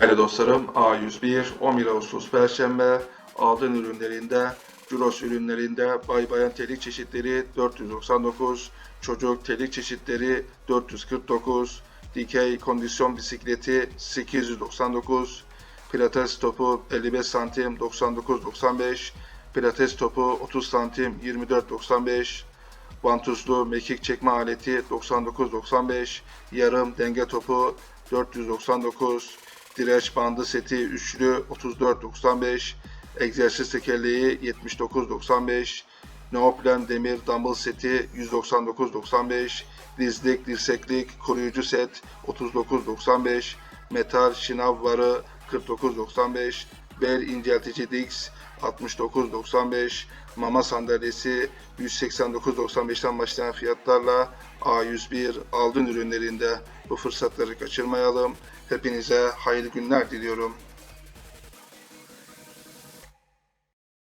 Değerli dostlarım A101 11 Ağustos Perşembe aldığın ürünlerinde Juros ürünlerinde bay bayan telik çeşitleri 499, çocuk telik çeşitleri 449, dikey kondisyon bisikleti 899, pilates topu 55 santim 99.95, pilates topu 30 santim 24.95, Vantuzlu mekik çekme aleti 99.95, yarım denge topu 499, direç bandı seti üçlü 34.95, egzersiz tekerleği 79.95, Neoplan demir dumbbell seti 199.95, dizlik dirseklik koruyucu set 39.95, metal şınav varı 49.95, bel inceltici Dix 69.95, mama sandalyesi 189.95'ten başlayan fiyatlarla A101 aldın ürünlerinde bu fırsatları kaçırmayalım. Hepinize hayırlı günler diliyorum.